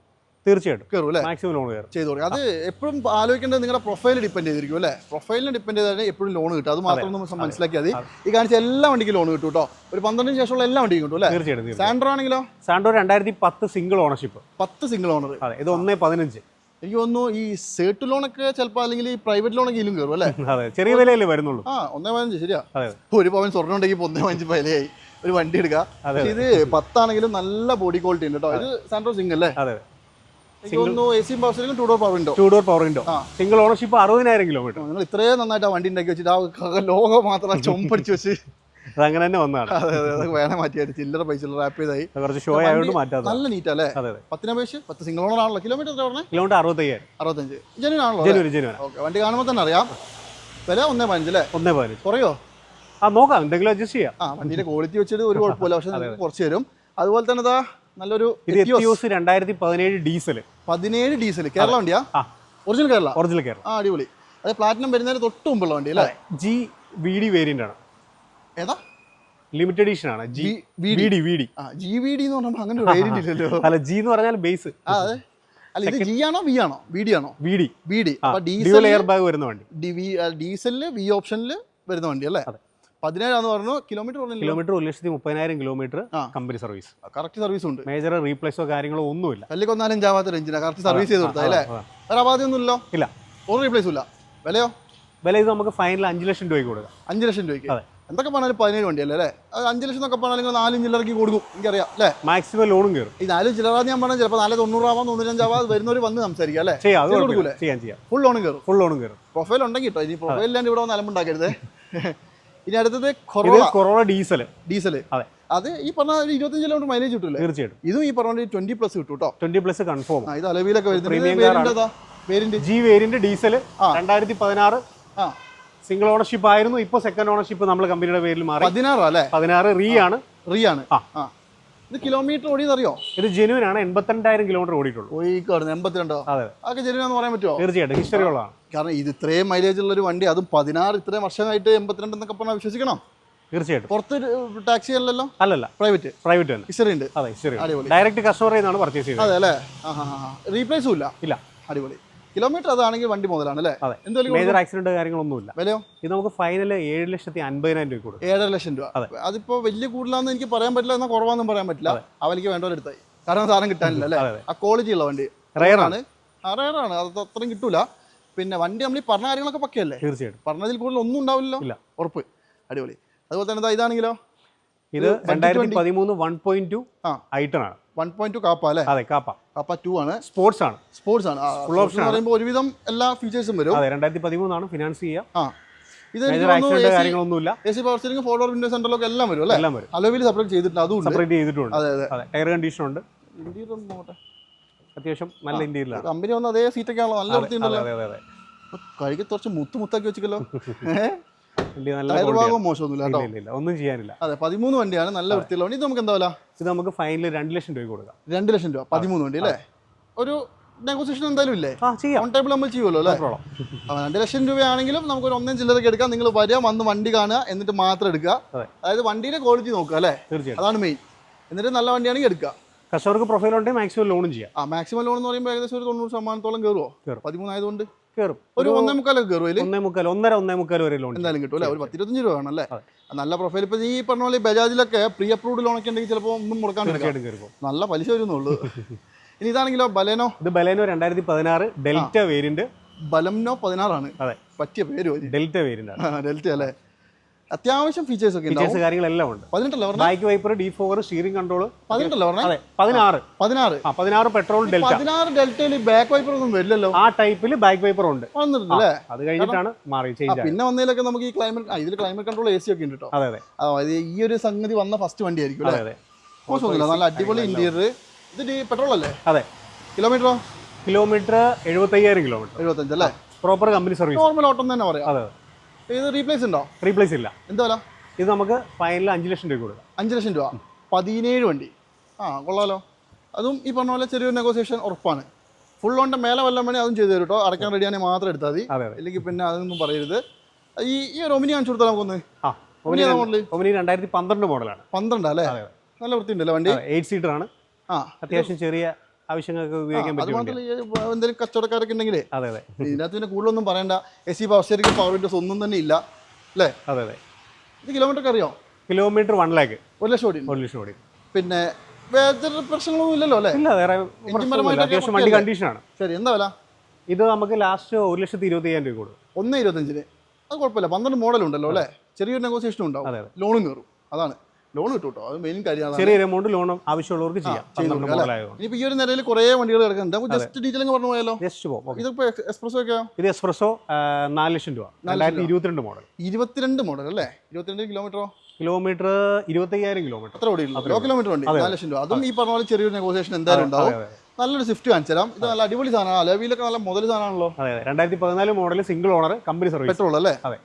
തീർച്ചയായിട്ടും. കയറും അല്ലേ? മാക്സിമം ലോൺ കയറും ചെയ്തു കൊടുക്കുക അത് എപ്പോഴും ആലോചിക്കേണ്ടത് നിങ്ങളുടെ പ്രൊഫൈൽ ഡിപ്പെൻഡ് ചെയ്തിരിക്കും അല്ലേ? പ്രൊഫൈലിനെ ഡിപ്പെൻഡ് ചെയ്താൽ എപ്പോഴും ലോൺ കിട്ടും. അത് മാത്രം നമ്മൾ മനസ്സിലാക്കിയാൽ മതി. ഈ കാണിച്ച എല്ലാ വണ്ടിക്കും ലോൺ കിട്ടും കേട്ടോ. ഒരു പന്ത്രണ്ടിന് ശേഷമുള്ള എല്ലാ വണ്ടിക്കും കിട്ടും അല്ലേ? തീർച്ചയായിട്ടും സാൻഡ്രോ ആണെങ്കിലോ? സാൻഡ്രോ രണ്ടായിരത്തി പത്ത് സിംഗിൾ ഓണർഷിപ്പ് പത്ത് സിംഗിൾ ഓണർ അതെ ഇത് ഒന്നേ പതിനഞ്ച്. എനിക്ക് തോന്നുന്നു ഈ സേട്ട് ലോണൊക്കെ ചിലപ്പോൾ അല്ലെങ്കിൽ ഈ പ്രൈവറ്റ് ലോണൊക്കെ ഇതിലും കയറും അല്ലേ? ചെറിയ വിലയല്ലേ വരുന്നുള്ളൂ. ആ ഒന്നേ പതിനഞ്ച് ശരിയാ. ഒരു പവൻ സ്വർണം ഉണ്ടെങ്കിൽ ഒന്നേ പതിനഞ്ച് വിലയായി. ഒരു വണ്ടി എടുക്കുക ഇത് പത്താണെങ്കിലും നല്ല ബോഡി ക്വാളിറ്റി ഉണ്ട് കേട്ടോ. ഇത് സാൻഡ്രോ സിംഗ് അല്ലേ? Power സ്റ്റിയറിംഗും two door power window two door power window single ownership അറുപതിനായിരം കിലോമീറ്റർ നിങ്ങൾ ഇത്രയും നന്നായിട്ട് ആ വണ്ടി ഉണ്ടാക്കി വെച്ചിട്ട് ആ ലോകം മാത്രം ചൊമ്പടിച്ച് വെച്ച് അങ്ങനെ തന്നെ വന്നതാണ്. അതെ അതെ വേണേ മാറ്റിയായിട്ട് ചില്ലറ പൈസ റാപ്പ് ചെയ്തായി. കുറച്ച് ഷോ ആയതുകൊണ്ട് മാറ്റാതെ നല്ല നീറ്റ് അല്ലേ? അതെ പത്തിനപേക്ഷ പത്തിന് പത്ത് സിംഗിൾ ഓണർ ആണല്ലോ. കിലോമീറ്റർ എത്ര പറഞ്ഞേ? കിലോമീറ്റർ അറുപത്തയ്യായിരം. അറുപത്തഞ്ച്. ജനുവൻ ആണല്ലോ ജനുവരി ജനുവൻ ഓക്കെ വണ്ടി കാണുമ്പോൾ തന്നെ അറിയാം. വില ഒന്നേ പതിനഞ്ച് അല്ലേ? ഒന്നേ പതിനഞ്ച്. കുറയോ? ആ നോക്കാം. എന്തെങ്കിലും അഡ്ജസ്റ്റ് ചെയ്യാം. ആ വണ്ടിയുടെ ക്വാളിറ്റി വെച്ചിട്ട് ഒരു കുഴപ്പമില്ല. പക്ഷെ കുറച്ച് തരും. അതുപോലെ തന്നെ നല്ലൊരു എത്തിയോസ്. രണ്ടായിരത്തി പതിനേഴ് ഡീസൽ പതിനേഴ് ഡീസൽ കേരള വണ്ടിയാ? ഒറിജിനൽ കേരള? ഒറിജിനൽ കേരള. ആ അടിപൊളി. അത് പ്ലാറ്റിനം വരുന്നതിന് തൊട്ട് മുമ്പുള്ള വണ്ടി അല്ലേ? ജി വി ഡി വേരിയന്റ് ആണ്. ഏതാ? ലിമിറ്റഡ് എഡിഷൻ ആണ്. G V D V D G V D എന്ന് പറഞ്ഞപ്പോൾ അങ്ങനെ വേരിയന്റ് ഇല്ലല്ലോ. അല്ല ജി എന്ന് പറഞ്ഞാൽ ബേസ് അതെ. അല്ല ഇത് ജി ആണോ വി ആണോ? വി ഡി ആണോ? V D V D diesel air bag വരുന്ന വണ്ടി. ഡീസലിൽ വി ഓപ്ഷനിൽ വരുന്ന വണ്ടി അല്ലേ? അതെ. പതിനേഴാന്ന് പറഞ്ഞു? കിലോമീറ്റർ കിലോമീറ്റർ ഒരു ലക്ഷത്തി മുപ്പതിനായിരം kilometre company service correct service ഉണ്ട്. മേജർ റീപ്ലേസോ കാര്യങ്ങളോ ഒന്നുമില്ല. കല്ലിക്കൊന്നാലും ജാവാത്ത എഞ്ചിനാ കറക്റ്റ് സർവീസ് ചെയ്ത് കൊടുത്താൽ അല്ലേ. വേറെ അപാധിയൊന്നും ഇല്ലല്ലോ ഇല്ല. ഒരു റീപ്ലേസും ഇല്ല. വിലയോ? വില ഇത് നമുക്ക് ഫൈനൽ അഞ്ച് ലക്ഷം രൂപയ്ക്ക് കൊടുക്കാം. അഞ്ച് ലക്ഷം രൂപയ്ക്ക്. അതെ. എന്തൊക്കെ പറഞ്ഞാലും പതിനേഴ് വണ്ടിയല്ലേ അല്ലേ? അത് അഞ്ച് ലക്ഷം എന്നൊക്കെ പറഞ്ഞാൽ നിങ്ങൾ നാലും ചില്ലറക്ക് കൊടുക്കും. എനിക്കറിയാം അല്ലേ? മാക്സിമം ലോണും കയറും. ഈ നാല് ചില്ലറ ഞാൻ പറഞ്ഞാൽ ചിലപ്പോൾ നാല് തൊണ്ണൂറാവാം തൊണ്ണൂറ്റഞ്ചാവാ വരുന്നവർ വന്ന് സംസാരിക്കാം അല്ലേ? ചെയ്യാം? ചെയ്യാം ചെയ്യാം. ഫുൾ ലോണും കയറും. ഫുൾ ലോണും കയറും. പ്രൊഫൈൽ ഉണ്ടെങ്കിൽ കേട്ടോ ഇനി പ്രൊഫൈൽ ഇല്ലാണ്ട് ഇവിടെ വന്ന് അലമ്പുണ്ടാക്കരുത്. ഇനി അടുത്തത് കൊറോണ കൊറോള ഡീസൽ ഡീസൽ അതെ. അത് ഈ പറഞ്ഞ ഒരു ഇരുപത്തഞ്ച് കിലോമീറ്റർ മൈലേജ് കിട്ടില്ല തീർച്ചയായിട്ടും. ഇതും ഈ പറഞ്ഞ ട്വന്റി പ്ലസ് കിട്ടും കേട്ടോ ട്വന്റി പ്ലസ് കൺഫേം ഇത് അലവിയിലൊക്കെ വരുന്നത്. G variant diesel. രണ്ടായിരത്തി പതിനാറ് സിംഗിൾ ഓണർഷിപ്പ് ആയിരുന്നു. ഇപ്പോൾ സെക്കൻഡ് ഓണർഷിപ്പ് നമ്മൾ കമ്പനിയുടെ പേരിൽ മാറി. പതിനാറ് അല്ലേ? പതിനാറ് റീ ആണ്. റീ ആണ്. ആ. ഇത് കിലോമീറ്റർ ഓടിയെന്നറിയോ ഇത് ജെനുവിൻ ആണ് എൺപത്തിരണ്ടായിരം കിലോമീറ്റർ ഓടിയിട്ടുള്ളൂ. ഓയിക്കാടുന്നു എൺപത്തിരണ്ടോ? അതെ. അതൊക്കെ ജനുവെന്ന് പറയാൻ പറ്റുമോ തീർച്ചയായിട്ടും ഹിസ്റ്ററി ഉള്ളതാണ്. കാരണം ഇത് ഇത്രയും മൈലേജ് ഉള്ള ഒരു വണ്ടി അതും പതിനാറ് ഇത്രയും വർഷമായിട്ട് എൺപത്തിരണ്ട് എന്നൊക്കെ പറഞ്ഞാൽ വിശ്വസിക്കണം? തീർച്ചയായിട്ടും. പുറത്ത് ടാക്സി അല്ലല്ലോ? അല്ലല്ല പ്രൈവറ്റ് പ്രൈവറ്റ് തന്നെ. ഹിസ്റ്ററി ഉണ്ട്. അതെ ഹിസ്റ്ററി. ഡയറക്റ്റ് കസ്റ്റമർ നിന്നാണ് പർച്ചേസ് ചെയ്തത്. അതെ അല്ലേ? റീപ്ലേസും ഇല്ല? ഇല്ല. അടിപൊളി. കിലോമീറ്റർ അതാണെങ്കിൽ വണ്ടി മുതലാണ് അല്ലേ? മേജർ ആക്സിഡന്റ് കാര്യങ്ങളൊന്നുമില്ല. വിലയോ? ഇത് നമുക്ക് ഫൈനൽ ഏഴ് ലക്ഷത്തി അൻപതിനായിരം രൂപ കൊടുക്കും. ഏഴര ലക്ഷം രൂപ. അതെ. അതിപ്പോ വലിയ കൂടുതലാന്ന് എനിക്ക് പറയാൻ പറ്റില്ല എന്നാൽ കുറവാന്നും പറയാൻ പറ്റില്ല. അവലിക്ക് വേണ്ടവരെടുത്തായി കാരണം സാധനം കിട്ടാനില്ല അല്ലേ. ആ ക്വാളിറ്റി ഉള്ള വണ്ടി. റയറാണ് റയറാണ് അത് അത്രയും കിട്ടൂല. പിന്നെ വണ്ടി നമ്മൾ ഈ പറഞ്ഞ കാര്യങ്ങളൊക്കെ പക്കയല്ലേ? തീർച്ചയായിട്ടും. പറഞ്ഞതിൽ കൂടുതൽ ഒന്നും ഉണ്ടാവില്ലല്ലോ? ഇല്ല. ഉറപ്പ്. അടിപൊളി. അതുപോലെ തന്നെ ഇതാണെങ്കിലോ? ഇത് രണ്ടായിരത്തി. പതിമൂന്ന് വൺ പോയിന്റ് ടു ആ. ഐട്ടൺ ആണ്. വൺ പോയിന്റ് ടു കാപ്പ അല്ലേ? അതെ കാപ്പ. കാപ്പ ടു ആണ്. സ്പോർട്സ് ആണ്. സ്പോർട്സ് ആണ്. Full option. പറയുമ്പോൾ ഒരുവിധം എല്ലാ ഫീച്ചേഴ്സും വരും. അതെ രണ്ടായിരത്തി പതിമൂന്നാണ് ഫിനാൻസ് ചെയ്യുക ആ. ഇത് കാര്യങ്ങളൊന്നുമില്ല. A C power steering four window സെന്ററിലൊക്കെ എല്ലാം വരും അല്ലേ? എല്ലാം വരും. അലോവിൽ സെപ്പറേറ്റ് ചെയ്തിട്ടുണ്ട് അതും സെപ്പറേറ്റ് ചെയ്തിട്ടുണ്ട്. അതെ അതെ. ടയർ കണ്ടീഷൻ ഉണ്ട്. ഇന്റീരിയർ നോക്കട്ടെ. അത്യാവശ്യം നല്ല ഇന്റീരിയലാണ് കമ്പനി വന്ന അതേ സീറ്റൊക്കെ ആണല്ലോ നല്ല വൃത്തിയുണ്ടല്ലോ. അതെ അതെ അതെ കഴുകി കുറച്ച് മുത്ത് മുത്താക്കി വെച്ചിക്കല്ലോ ടയർ ഭാഗവും മോശമൊന്നുമില്ല ഒന്നും ചെയ്യാനില്ല. അതെ പതിമൂന്ന് വണ്ടിയാണ് നല്ല വൃത്തിയുള്ള വണ്ടി. ഇത് നമുക്ക് എന്താ വില? ഇത് നമുക്ക് ഫൈനൽ രണ്ട് ലക്ഷം രൂപ കൊടുക്കാം. രണ്ട് ലക്ഷം രൂപ പതിമൂന്ന് വണ്ടി അല്ലേ? ഒരു നെഗോസിയേഷൻ എന്തായാലും ഇല്ലേ? ചെയ്യാം. ഓൺ ടേബിൾ നമ്മൾ ചെയ്യുമല്ലോ അല്ലേ? രണ്ട് ലക്ഷം രൂപയാണെങ്കിലും നമുക്ക് ഒരു ഒന്നും ചില്ലറൊക്കെ എടുക്കാം. നിങ്ങൾ വരിക വന്ന് വണ്ടി കാണുക എന്നിട്ട് മാത്രം എടുക്കുക. അതായത് വണ്ടിയുടെ ക്വാളിറ്റി നോക്കുക അല്ലേ? അതാണ് മെയിൻ എന്നിട്ട് നല്ല വണ്ടിയാണെങ്കിൽ എടുക്കുക. കസ്റ്റമർക്ക് പ്രൊഫൈൽ ഉണ്ടെങ്കിൽ മാക്സിമം ലോണും ചെയ്യാം. ആ മാക്സിമം ലോൺ എന്ന് പറയുമ്പോൾ ഏകദേശം ഒരു തൊണ്ണൂറ് ശതമാനത്തോളം കയറുമോ കയറും. പതിമൂന്നായതുകൊണ്ട്. കയറും ഒരു ഒന്നേ മുക്കാലൊക്കെ കയറും ഒന്നേ മുക്കാൽ ഒന്നര ഒന്നേ മുക്കാൽ വരെ ലോൺ എന്തായാലും കിട്ടും അല്ലേ? ഒരു പത്തിരുപത്തഞ്ച് രൂപ വേണം അല്ലേ. നല്ല പ്രൊഫൈൽ ഇപ്പൊ ഈ പറഞ്ഞ പോലെ ബജാജിലൊക്കെ പ്രീ അപ്രൂവ്ഡ് ലോൺ ഒക്കെ ഉണ്ടെങ്കിൽ ചിലപ്പോൾ ഒന്നും മുടക്കാൻ കയറും നല്ല പലിശ വരുന്നുള്ളൂ ഇനി ഇതാണെങ്കിലോ ബലേനോ? ഇത് ബലേനോ രണ്ടായിരത്തി പതിനാറ് ഡെൽറ്റ വേരിയന്റ് ബലംനോ പതിനാറാണ്. അതെ. പറ്റിയ പേര്. ഡെൽറ്റ വേരിയന്റ് ഡെൽറ്റ അല്ലേ? അത്യാവശ്യം ഫീച്ചേഴ്സ് ഒക്കെ ഫീച്ചേഴ്സ് കാര്യങ്ങളെല്ലാം ഉണ്ട്. പതിനെട്ടല്ലേ back wiper defogger steering control പതിനെട്ടല്ലേ അതെ പതിനാറ്. പതിനാറ്. ആ പതിനാറ് പെട്രോൾ ഡെൽറ്റ പതിനാറ് ഡെൽറ്റയിൽ ബാക്ക് വൈപ്പർ ഒന്നും വരില്ലല്ലോ. ആ ടൈപ്പിൽ ബാക്ക് വൈപ്പർ ഉണ്ട്. വന്നിട്ടുണ്ടല്ലേ അത് കഴിഞ്ഞിട്ടാണ് മാറി ചേഞ്ച് പിന്നെ വന്നതിലൊക്കെ നമുക്ക് ഈ ക്ലൈമറ്റ് ഇതിൽ ക്ലൈമറ്റ് കൺട്രോൾ എ സി ഒക്കെ ഉണ്ട് കേട്ടോ അതെ അതെ. ആ, ഈ ഒരു സംഗതി വന്ന ഫസ്റ്റ് വണ്ടി ആയിരിക്കും അതെ അതെ. മോശമൊന്നുമില്ല നല്ല അടിപൊളി ഇന്റീരിയർ ഇത് പെട്രോൾ അല്ലേ? അതെ. കിലോമീറ്ററോ? കിലോമീറ്റർ എഴുപത്തയ്യായിരം കിലോമീറ്റർ. എഴുപത്തഞ്ച് അല്ലേ? പ്രോപ്പർ കമ്പനി സർവീസ് നോർമൽ ഓട്ടം തന്നെ പറയാം. അതെ. ഇത് റീപ്ലേസ് ഉണ്ടോ? റീപ്ലേസ് ഇല്ല. എന്തോ ഇത് നമുക്ക് ഫൈനൽ അഞ്ച് ലക്ഷം രൂപ കൊടുക്കാം. അഞ്ച് ലക്ഷം രൂപ. പതിനേഴ് വണ്ടി. ആ കൊള്ളാലോ. അതും ഈ പറഞ്ഞ പോലെ ചെറിയൊരു നെഗോസിയേഷൻ ഉറപ്പാണ്. ഫുൾ ഓണിന്റെ മേലെ വല്ല വേണേൽ അതും ചെയ്തു തരും കേട്ടോ അടയ്ക്കാൻ റെഡിയാണെങ്കിൽ മാത്രം എടുത്താൽ മതി. ഇല്ലെങ്കിൽ പിന്നെ അതൊന്നും പറയരുത്. ഈ ഈ ഒരു ഒമിനി കാണിച്ചു കൊടുത്താൽ നമുക്കൊന്ന്? ആ ഒമിനി രണ്ടായിരത്തി പന്ത്രണ്ട് മോഡലാണ് പന്ത്രണ്ടാ അല്ലേ? നല്ല നല്ല വൃത്തിയുണ്ടല്ലോ വണ്ടി? എയ്റ്റ് സീറ്റർ ആണ്. ആ അത്യാവശ്യം ചെറിയ ആവശ്യങ്ങൾക്ക് ഉപയോഗിക്കാൻ പറ്റും എന്തെങ്കിലും കച്ചവടക്കാരൊക്കെ ഉണ്ടെങ്കിലേ അതെ അതെ. ഇതിനകത്ത് പിന്നെ കൂടുതലൊന്നും പറയണ്ട. A C power steering power windows ഒന്നും തന്നെ ഇല്ല അല്ലേ? അതെ അതെ. ഇത് കിലോമീറ്റർ അറിയോ? Kilometre one lakh. ഒരു ലക്ഷം ഓടി. ഒരു ലക്ഷം ഓടി. പിന്നെ വേറെ പ്രശ്നങ്ങളൊന്നും ഇല്ലല്ലോ അല്ലേ? ഇല്ല വേറെ. അത്യാവശ്യം വണ്ടി? കണ്ടീഷനാണ് ശരി എന്താ വില? ഇത് നമുക്ക് ലാസ്റ്റ് ഒരു ലക്ഷത്തി ഇരുപത്തി അയ്യായിരം രൂപ കൊടുക്കും ഒന്ന് ഇരുപത്തഞ്ചിന്. അത് കുഴപ്പമില്ല. പന്ത്രണ്ട് മോഡൽ ഉണ്ടല്ലോ അല്ലേ? ചെറിയൊരു നെഗോസിയേഷനും ഉണ്ടാവും. ലോണും കയറും. അതാണ്. ലോൺ കിട്ടും കേട്ടോ അത് മെയിൻ കാര്യമാണ്. ചെറിയ എമൗണ്ട് ലോൺ ആവശ്യമുള്ളവർക്ക് ചെയ്യാം. ഇനിയിപ്പോൾ ഈ ഒരു നിലയിൽ കുറേ വണ്ടികൾ കിടക്കുന്നുണ്ട്. നമുക്ക് ജസ്റ്റ് ഡീറ്റെയിൽ പറഞ്ഞു പോയാലോ? ജസ്റ്റ് പോകും ഇതിപ്പോ ഇതിപ്പോൾ എക്സ്പ്രസോ ഒക്കെ ഇത് എക്സ്പ്രസോ നാല് ലക്ഷം രൂപ. രണ്ടായിരത്തി ഇരുപത്തിരണ്ട് മോഡൽ ഇരുപത്തിരണ്ട് മോഡൽ അല്ലേ? ഇരുപത്തിരണ്ട് കിലോമീറ്ററോ കിലോമീറ്റർ ഇരുപത്തയ്യായിരം കിലോമീറ്റർ അത്ര ഓടി ലോ കിലോമീറ്റർ ഉണ്ട് നാല് ലക്ഷം രൂപ. അതും ഈ പറഞ്ഞ പോലെ ചെറിയൊരു നെഗോസിയേഷൻ എന്തായാലും ഉണ്ടാവും. നല്ലൊരു സ്വിഫ്റ്റ് കാണിച്ചു തരാം ഇത് നല്ല അടിപൊളി സാധനമാണ്. അലവിയിലൊക്കെ നല്ല മുതൽ സാധനമാണല്ലോ. അതെ രണ്ടായിരത്തി പതിനാല് model single owner company service petrol അല്ലേ? അതെ.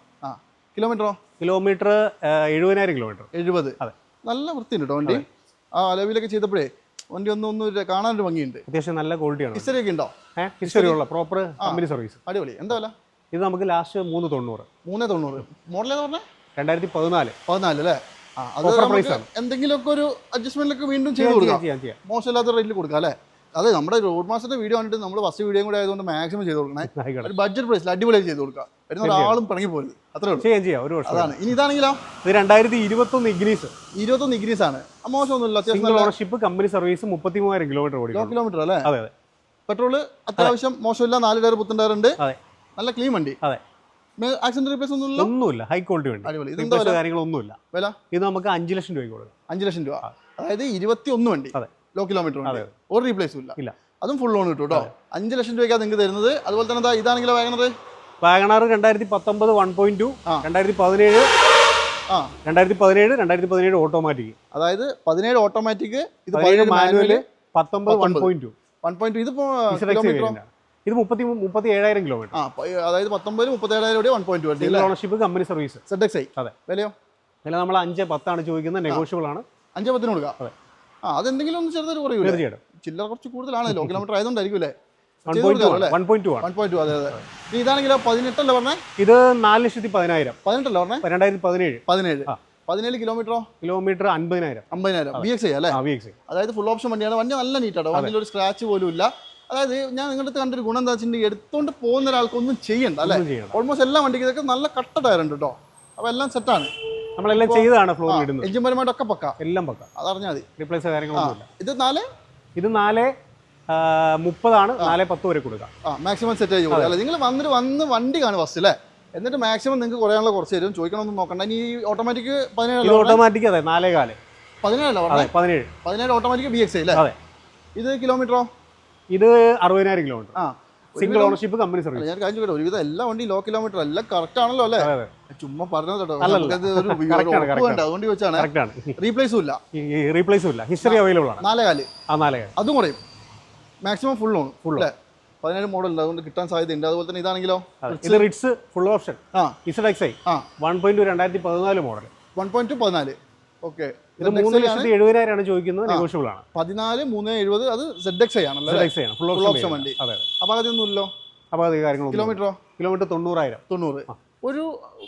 കിലോമീറ്ററോ? കിലോമീറ്റർ എഴുപതിനായിരം കിലോമീറ്റർ. എഴുപത്. അതെ. നല്ല വൃത്തിയുണ്ട് കേട്ടോ വണ്ടി. ആ അലവിലൊക്കെ ചെയ്തപ്പോഴേ വണ്ടി ഒന്നും ഒന്നും കാണാൻ ഒരു- ഭംഗിയുണ്ട്. അത്യാവശ്യം നല്ല ക്വാളിറ്റിയാണ് ഹിസ്റ്ററി ഒക്കെ ഉണ്ടോ? ഹിസ്റ്ററി ഉള്ള പ്രോപ്പർ കമ്പനി സർവീസ് അടിപൊളി. എന്താ വില? ഇത് നമുക്ക് ലാസ്റ്റ് മൂന്ന് തൊണ്ണൂറ്. മൂന്നേ തൊണ്ണൂറ്. മോഡൽ ഏതാ പറഞ്ഞേ? രണ്ടായിരത്തി പതിനാല്. പതിനാല് അല്ലേ? ആ അത്. എന്തെങ്കിലുമൊക്കെ ഒരു അഡ്ജസ്റ്റ്മെന്റിലൊക്കെ വീണ്ടും ചെയ്ത് കൊടുക്കാം. മോശമില്ലാത്ത റേറ്റിൽ കൊടുക്കാം അല്ലേ? അതെ നമ്മുടെ റോഡ് മാസ്റ്ററിന്റെ വീഡിയോ കണ്ടിട്ട് നമ്മൾ ഫസ്റ്റ് വീഡിയോ കൂടെ ആയതുകൊണ്ട് മാക്സിമം ചെയ്ത് കൊടുക്കണേ. ഒരു ബഡ്ജറ്റ് പ്രൈസിൽ അടിപൊളിയായി ചെയ്ത് കൊടുക്കുക വരുന്ന ഒരാളും പിണങ്ങി പോലെ അത്രേ ഉള്ളൂ. ചെയ്യാം ചെയ്യാം. ഒരു വർഷം അതാണ്. ഇനി ഇതാണെങ്കിലോ? ഇത് രണ്ടായിരത്തി ഇരുപത്തൊന്ന് ഇഗ്നീസ്. ഇരുപത്തൊന്ന് ഇഗ്രീസ് ആണ്. മോശമൊന്നുമില്ല. അത്യാവശ്യം ഓണർഷിപ്പ് കമ്പനി സർവീസ് മുപ്പത്തി മൂവായിരം കിലോമീറ്റർ ഓടി കിലോമീറ്റർ അല്ലേ? അതെ അതെ. പെട്രോൾ അത്യാവശ്യം മോശമില്ല. നാല് ടയർ പുത്തൻ ടയർ ഉണ്ട് നല്ല ക്ലീൻ വണ്ടി. അതെ. ആക്സിഡന്റ് റീപ്ലേസ് ഒന്നുമില്ല ഒന്നുമില്ല. ഹൈ ക്വാളിറ്റി വണ്ടി. കാര്യങ്ങളൊന്നുമില്ല. വില? ഇത് നമുക്ക് അഞ്ച് ലക്ഷം രൂപയ്ക്ക് കൊടുക്കാം. അഞ്ച് ലക്ഷം രൂപ. അതായത് ഇരുപത്തി ഒന്ന് വണ്ടി. അതെ. ലോ കിലോമീറ്റർ ഉണ്ട്. ഒരു റീപ്ലേസും ഇല്ല. ഇല്ല. അതും ഫുൾ ലോൺ കിട്ടും കേട്ടോ അഞ്ച് ലക്ഷം രൂപയ്ക്കാണ് നിങ്ങൾക്ക് തരുന്നത്. അതുപോലെ തന്നെ ഇതാണെങ്കിലോ വാഗണർ വാഗണാർ രണ്ടായിരത്തി പത്തൊമ്പത് വൺ പോയിന്റ് ടു. രണ്ടായിരത്തി പതിനേഴ് ആ. രണ്ടായിരത്തി പതിനേഴ് രണ്ടായിരത്തി പതിനേഴ് ഓട്ടോമാറ്റിക് അതായത് പതിനേഴ് ഓട്ടോമാറ്റിക് ഇത് പതിനേഴ് മാനുവൽ മാനുവൽ പത്തൊമ്പത് one. Point two one point ഇതിപ്പോ കിലോമീറ്റർ കിലോമീറ്റർ ഇത് മുപ്പത്തി മുപ്പത്തി ഏഴായിരം കിലോമീറ്റർ അതായത് പത്തൊമ്പത് മുപ്പത്തി ഏഴായിരം one point two ownership company service Z X I അതെ. വിലയോ? വില നമ്മൾ അഞ്ച് പത്താണ് ചോദിക്കുന്നത്. നെഗോഷ്യബിൾ ആണ്. അഞ്ച് പത്തിന് കൊടുക്കാം. അതെ. ആ അതെന്തെങ്കിലും ഒന്ന് ചെറുതായിട്ട് കുറയൂ തീർച്ചയായിട്ടും. ചില്ലറ കുറച്ച് കൂടുതലാണല്ലോ. കിലോമീറ്റർ ആയതുകൊണ്ടായിരിക്കും അല്ലേ? ഇതാണെങ്കിലോ പതിനെട്ടല്ലേ പറഞ്ഞേ? ഇത് നാല് ലക്ഷത്തി പതിനായിരം. പതിനെട്ടല്ലേ പറഞ്ഞേ? രണ്ടായിരത്തി പതിനേഴ്. പതിനേഴ്. പതിനേഴ് കിലോമീറ്ററോ കിലോമീറ്റർ അമ്പതിനായിരം അമ്പതിനായിരം ബി എക്സ് അല്ലേ? വി എക്സ് അതായത് ഫുൾ ഓപ്ഷൻ വണ്ടിയാണ്. വണ്ടി നല്ല നീറ്റാട്ടോ വണ്ടിയിൽ ഒരു സ്ക്രാച്ച് പോലും ഇല്ല. അതായത് ഞാൻ നിങ്ങളുടെ അടുത്ത് കണ്ടൊരു ഗുണം എന്താ വെച്ചിട്ടുണ്ടെങ്കിൽ എടുത്തോണ്ട് പോകുന്ന ഒരാൾക്കൊന്നും ചെയ്യണ്ട അല്ലേ? ഓൾമോസ്റ്റ് എല്ലാ വണ്ടിക്കും ഇതൊക്കെ നല്ല കട്ട ടയർ ഉണ്ട് കേട്ടോ അപ്പോൾ എല്ലാം സെറ്റാണ് നമ്മളെല്ലാം ചെയ്തതാണ് ഫ്ലോർ ഇടുന്നത്. എഞ്ചിൻ പരമായിട്ടൊക്കെ പക്ക എല്ലാം പക്ക അതറിഞ്ഞാൽ മതി. റീപ്ലേസ് കാര്യങ്ങളൊന്നുമില്ല ഇത് നാല്? ഇത് നാല് മുപ്പതാണ്. നാല് പത്ത് വരെ കൊടുക്കാം. മാക്സിമം സെറ്റ് ആയി കൊടുക്കുക നിങ്ങൾ വന്നിട്ട് വന്ന് വണ്ടി കാണും ഫസ്റ്റ് അല്ലേ എന്നിട്ട് മാക്സിമം നിങ്ങൾക്ക് കുറയാനുള്ള കുറച്ച് തരും. ചോദിക്കണമെന്ന് നോക്കണ്ട. ഇനി ഓട്ടോമാറ്റിക് പതിനേഴ് ഓട്ടോമാറ്റിക് അതെ നാലേ കാൽ പതിനേഴല്ല പതിനേഴ്. പതിനേഴ് ഓട്ടോമാറ്റിക് ബി എക്സ് അല്ലേ അതെ. ഇത് കിലോമീറ്ററോ ഇത് അറുപതിനായിരം കിലോമീറ്റർ ആ. സിംഗിൾ ഓണർഷിപ്പ് കമ്പനി സർവീസ് ഞാൻ കാര്യം ചോദിക്കട്ടെ ഒരുവിധം എല്ലാ വണ്ടി ലോ കിലോമീറ്റർ എല്ലാം കറക്റ്റ് ആണല്ലോ അല്ലേ? ചുമ്മാ പറഞ്ഞത് കേട്ടോ. അതുകൊണ്ട് ചോദിച്ചാണ് റീപ്ലേസും ഇല്ല. റീപ്ലേസും ഇല്ല. ഹിസ്റ്ററി അവൈലബിൾ ആണ്. നാലേകാൽ. ആ നാലേ കാൽ അതും കുറയും. മാക്സിമം ഫുൾ ഓൺ ഫുൾ അല്ലേ? പതിനേഴ് മോഡൽ ഉണ്ട്. അതുകൊണ്ട് കിട്ടാൻ സാധ്യതയുണ്ട്. അതുപോലെ തന്നെ ഇതാണെങ്കിലോ. ഇത് റിറ്റ്സ് ഫുൾ ഓപ്ഷൻ ആ. ഇസഡ് എക്സ് ഐ ആ. വൺ പോയിന്റ് രണ്ടായിരത്തി പതിനാല് മോഡൽ വൺ പോയിന്റ് പതിനാല്. ഓക്കെ ഇത് മൂന്ന് ലക്ഷത്തി എഴുപതിനായിരമാണ് ചോദിക്കുന്നത് നെഗോഷ്യബിൾ ആണ്. പതിനാല് മൂന്ന് എഴുപത് അത് സെഡ് എക്സ് ആണല്ലോ ഇസഡ് എക്സ് ആണ്. ഫുൾ ഓപ്ഷൻ വണ്ടി. അതെ അതെ. അപകട അപ്പോൾ കിലോമീറ്ററോ കിലോമീറ്റർ തൊണ്ണൂറായിരം. തൊണ്ണൂറ്. ഒരു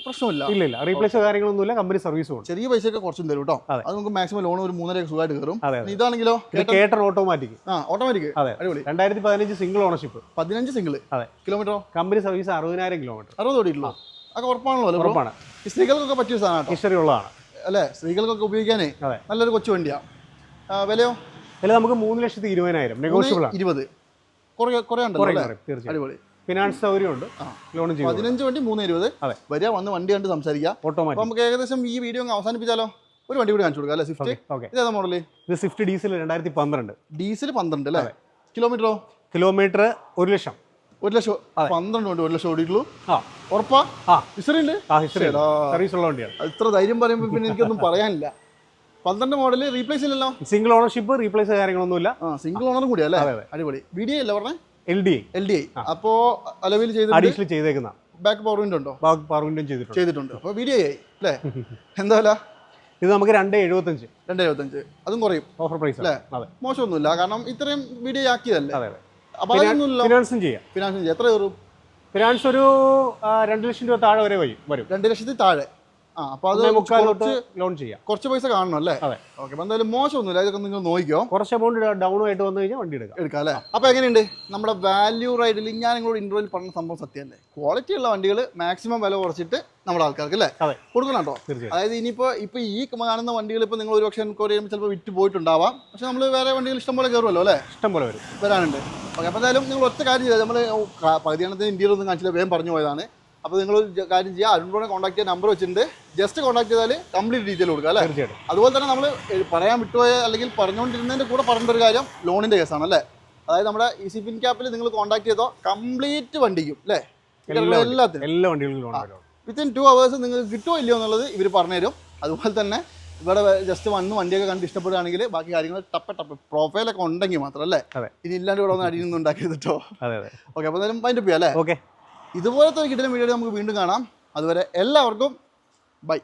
പ്രശ്നമില്ല. ഇല്ല ഇല്ല. റീപ്ലേസ് കാര്യങ്ങളൊന്നുമില്ല കമ്പനി സർവീസും ചെറിയ പൈസയൊക്കെ കുറച്ചും തരും കേട്ടോ. അത്. നമുക്ക് മാക്സിമം ലോൺ ഒരു മൂന്നര സുഖമായിട്ട് കയറും. ഇതാണെങ്കിലോ? ഇത് കേട്ടർ ഓട്ടോമാറ്റിക് ആ ഓട്ടോമാറ്റിക് അതെ. അടിപൊളി. രണ്ടായിരത്തി പതിനഞ്ച് സിംഗിൾ ഓണർഷിപ്പ് പതിനഞ്ച് സിംഗിൾ അതെ. കിലോമീറ്ററോ കമ്പനി സർവീസ് അറുപതിനായിരം കിലോമീറ്റർ അറുപത് ഓടിയിട്ടുള്ളൂ. അതൊക്കെ ഉറപ്പാണല്ലോ ഉറപ്പാണ്. ഹിസ്റ്ററികൾക്കൊക്കെ പറ്റിയ സാധനം ഹിസ്റ്ററി ഉള്ളതാണ്. അല്ലേ? സ്ത്രീകൾക്കൊക്കെ ഉപയോഗിക്കാനേ അതെ. നല്ലൊരു കൊച്ചു വണ്ടിയാ. ആ, വിലയോ? വില നമുക്ക് മൂന്ന് ലക്ഷത്തി ഇരുപതിനായിരം. നെഗോഷ്യബിൾ ഇരുപത്. കുറേ ഉണ്ടല്ലോ അടിപൊളി. ഫിനാൻസ് സൗകര്യമുണ്ട് ഉണ്ട്. ലോൺ പതിനഞ്ച് വണ്ടി മൂന്ന് ഇരുപത്. അതെ. വരിക വന്ന് വണ്ടി കണ്ട് സംസാരിക്കാം ഓട്ടോമാറ്റിക് നമുക്ക് ഏകദേശം ഈ വീഡിയോ അവസാനിപ്പിച്ചാലോ? ഒരു വണ്ടി കൂടി കാണിച്ചു കൊടുക്കാം അല്ലേ സ്വിഫ്റ്റ് ഓക്കെ ഇതേതാ മോഡൽ ഇത് സ്വിഫ്റ്റ് ഡീസൽ രണ്ടായിരത്തി പന്ത്രണ്ട്. ഡീസൽ പന്ത്രണ്ട് അല്ലേ? കിലോമീറ്ററോ കിലോമീറ്റർ ഒരു ലക്ഷം. ഒരു ലക്ഷം പന്ത്രണ്ട് വണ്ടി ഒരു ലക്ഷം ഓടിയിട്ടുള്ളൂ. ഉറപ്പാ? ഹിസ്റ്ററി ഉണ്ട്. സർവീസ് ഉള്ള വണ്ടിയാണ്. ഇത്ര ധൈര്യം പറയുമ്പോൾ പിന്നെ എനിക്കൊന്നും പറയാനില്ല. പന്ത്രണ്ട് മോഡൽ റീപ്ലേസ് ഇല്ലല്ലോ? സിംഗിൾ ഓണർഷിപ്പ് റീപ്ലേസ് കാര്യങ്ങളൊന്നുമില്ല. സിംഗിൾ ഓണർ കൂടി അല്ലേ. അടിപൊളി. വീഡിയോ അല്ലേ പറഞ്ഞേ? L D L D I അപ്പോൾ അലവിൽ ചെയ്തിട്ടുണ്ട്? അഡീഷണൽ ചെയ്തേക്കുന്ന. ബാക്ക് പവർ വിൻഡോ ഉണ്ടോ? പവർ വിൻഡോ ചെയ്തിട്ടുണ്ട്. ചെയ്തിട്ടുണ്ട്. അപ്പോൾ വീഡിയോ ആയി അല്ലേ? എന്താ വില? ഇത് നമുക്ക് രണ്ട് എഴുപത്തഞ്ച്. രണ്ട് എഴുപത്തഞ്ച്. അതും കുറയും. ഓഫർ പ്രൈസ് അല്ലേ? മോശമൊന്നുമില്ല. കാരണം ഇത്രയും വീഡിയോ ആക്കിയതല്ലേ? അതെ അതെ. അപ്പോൾ അതൊന്നുമില്ല. ഫിനാൻസും ചെയ്യാം. ഫിനാൻഷ്യൽ എത്ര കയറും? ഫിനാൻസ് ഒരു രണ്ട് ലക്ഷം രൂപ താഴെ വരെ വരും. വരും. രണ്ട് ലക്ഷത്തിൽ താഴെ. ആ അപ്പോൾ അത് കുറച്ച് ലോൺ ചെയ്യാം. കുറച്ച് പൈസ കാണണം അല്ലേ? അതെ. ഓക്കെ അപ്പോൾ എന്തായാലും മോശമൊന്നുമില്ല. ഇതൊക്കെ നിങ്ങൾ നോക്കിക്കോ. കുറച്ച് എമൗണ്ട് ഡൗൺ ആയിട്ട് വന്നു കഴിഞ്ഞാൽ വണ്ടി എടുക്കാം. എടുക്കാം അല്ലേ? അപ്പോൾ എങ്ങനെയുണ്ട്? നമ്മുടെ വാല്യൂ റൈഡിൽ ഞാൻ നിങ്ങളോട് ഇൻട്രോയിൽ പറഞ്ഞ സംഭവം സത്യമല്ലേ ക്വാളിറ്റി ഉള്ള വണ്ടികൾ മാക്സിമം വില കുറച്ചിട്ട് നമ്മുടെ ആൾക്കാർക്ക് അല്ലേ? കൊടുക്കണം കേട്ടോ. അതായത് ഇനിയിപ്പോൾ ഇപ്പോൾ ഈ കാണുന്ന വണ്ടികൾ ഇപ്പോൾ നിങ്ങൾ ഒരു പക്ഷേ എൻക്വയറി ചെയ്യുമ്പോൾ ചിലപ്പോൾ വിറ്റ് പോയിട്ടുണ്ടാവാം. പക്ഷേ നമ്മൾ വേറെ വണ്ടികൾ ഇഷ്ടംപോലെ കയറുമല്ലോ അല്ലേ? ഇഷ്ടം പോലെ വരും. വരാനുണ്ട്. ഓക്കെ അപ്പോൾ എന്തായാലും നിങ്ങൾ ഒറ്റ കാര്യം ചെയ്താൽ നമ്മൾ പകുതിയാണത്തിന് ഇന്ത്യയിൽ ഒന്നും കാണിച്ചില്ല. വേഗം പറഞ്ഞു പോയതാണ്. അപ്പോൾ നിങ്ങൾ ഒരു കാര്യം ചെയ്യുക അരുൺബ്രോനെ കോൺടാക്ട് ചെയ്യാൻ നമ്പർ വെച്ചിട്ടുണ്ട്. ജസ്റ്റ് കോൺടാക്ട് ചെയ്താൽ കംപ്ലീറ്റ് ഡീറ്റെയിൽ കൊടുക്കുക അല്ലേ? തീർച്ചയായിട്ടും. അതുപോലെ തന്നെ നമ്മൾ പറയാൻ വിട്ടുപോയ അല്ലെങ്കിൽ പറഞ്ഞുകൊണ്ടിരുന്നതിന്റെ കൂടെ പറഞ്ഞ ഒരു കാര്യം ലോണിന്റെ കേസാണ് അല്ലേ? അതായത് നമ്മുടെ ഈ സിഫിൻ ക്യാപ്പിൽ നിങ്ങൾ കോൺടാക്ട് ചെയ്തോ കംപ്ലീറ്റ് വണ്ടിക്കും അല്ലേ? എല്ലാ എല്ലാത്തിനും. എല്ലാ വണ്ടികളും ലോൺ വിത്തിൻ ടു അവേഴ്സ് നിങ്ങൾക്ക് കിട്ടുമോ ഇല്ലയോ എന്നുള്ളത് ഇവർ പറഞ്ഞുതരും. അതുപോലെ തന്നെ ഇവിടെ ജസ്റ്റ് വന്ന് വണ്ടിയൊക്കെ കണ്ട് ഇഷ്ടപ്പെടുകയാണെങ്കിൽ ബാക്കി കാര്യങ്ങൾ ടപ്പ ടപ്പ പ്രൊഫൈലൊക്കെ ഉണ്ടെങ്കിൽ മാത്രം അല്ലേ? ഇനി ഇല്ലാണ്ട് ഇവിടെ ഒന്ന് അടിയൊന്നും അതെ അതെ. ഓക്കെ അപ്പോൾ എന്തായാലും അതിന്റെ ചെയ്യാം അല്ലേ? ഓക്കെ ഇതുപോലത്തെ ഒരു കിട്ടുന്ന വീഡിയോ നമുക്ക് വീണ്ടും കാണാം. അതുവരെ എല്ലാവർക്കും ബൈ.